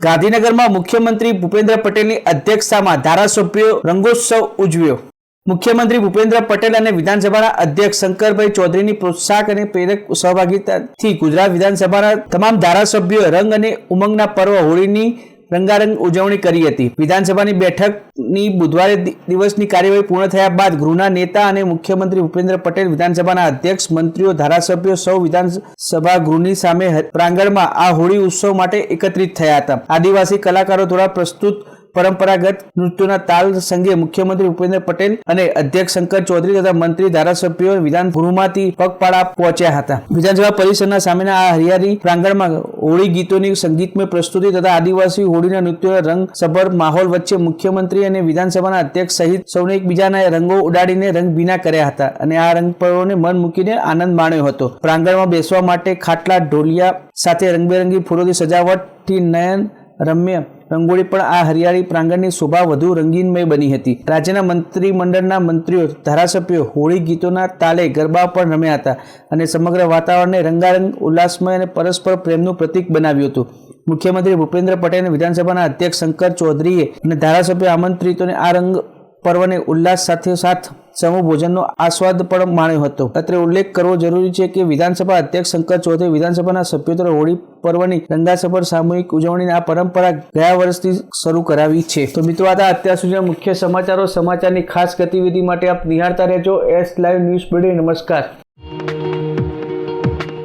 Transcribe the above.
ગાંધીનગરમાં મુખ્યમંત્રી ભૂપેન્દ્ર પટેલની અધ્યક્ષતામાં ધારાસભ્યો રંગોત્સવ ઉજવ્યો. મુખ્યમંત્રી ભૂપેન્દ્ર પટેલ અને વિધાનસભાના અધ્યક્ષ શંકરભાઈ ચૌધરીની પ્રોત્સાહક અને પ્રેરક સહભાગિતાથી ગુજરાત વિધાનસભાના તમામ ધારાસભ્યો રંગ અને ઉમંગના પર્વ હોળીની રંગારંગ ઉજવણી કરી હતી. વિધાનસભાની બેઠકની બુધવારે દિવસની કાર્યવાહી પૂર્ણ થયા બાદ ગૃહના નેતા અને મુખ્યમંત્રી ભૂપેન્દ્ર પટેલ, વિધાનસભાના અધ્યક્ષ, મંત્રીઓ, ધારાસભ્યો સૌ વિધાનસભા ગૃહની સામે પ્રાંગણમાં આ હોળી ઉત્સવ માટે એકત્રિત થયા હતા. આદિવાસી કલાકારો દ્વારા પ્રસ્તુત પરંપરાગત નૃત્યોના તાલ સંગે મુખ્યમંત્રી ભૂપેન્દ્ર પટેલ અને અધ્યક્ષ શંકર ચૌધરી તથા મંત્રી ધારાસભ્યો વિધાન ગૃહમાંથી પગપાળા પહોંચ્યા હતા. વિધાનસભા પરિસરના સામેના આ હરિયાળી પ્રાંગણમાં હોળી ગીતોની સંગીતમય પ્રસ્તુતિ તથા આદિવાસી હોળીના નૃત્યોના રંગસભર માહોલ વચ્ચે મુખ્યમંત્રી અને વિધાનસભાના અધ્યક્ષ સહિત સૌને એકબીજાના રંગો ઉડાડીને રંગભીના કર્યા હતા અને આ રંગ પર્વોને મન મૂકીને આનંદ માણ્યો હતો. પ્રાંગણમાં બેસવા માટે ખાટલા, ઢોલિયા સાથે રંગબેરંગી ફૂલોની સજાવટથી નયન રમ્ય રંગોળી પણ આ હરિયાળી પ્રાંગણની શોભા વધુ રંગીનમય બની હતી. રાજ્યના મંત્રીમંડળના મંત્રીઓ, ધારાસભ્યો, હોળી ગીતોના તાલે ગરબા પણ રમ્યા હતા અને સમગ્ર વાતાવરણને રંગારંગ, ઉલ્લાસમય અને પરસ્પર પ્રેમનું પ્રતીક બનાવ્યું હતું. મુખ્યમંત્રી ભૂપેન્દ્ર પટેલ અને વિધાનસભાના અધ્યક્ષ શંકર ચૌધરીએ અને ધારાસભ્ય આમંત્રિતોને આ રંગ પર્વને ઉલ્લાસ સાથે સાથ સમૂહ ભોજનનો આસ્વાદ પણ માણ્યો હતો. અત્રે ઉલ્લેખ કરવો જરૂરી છે કે વિધાનસભા અધ્યક્ષ શંકર ચૌધરી વિધાનસભાના સભ્યોત્તર હોળી પર્વની રંગાસભર સામૂહિક ઉજવણીની આ પરંપરા ગયા વર્ષથી શરૂ કરાવી છે. તો મિત્રો, આ અત્યાર સુધીના મુખ્ય સમાચારો. સમાચારની ખાસ ગતિવિધિ માટે આપ નિહાળતા રહેજો. એસ લાઈવ ન્યૂઝ બીડી નમસ્કાર.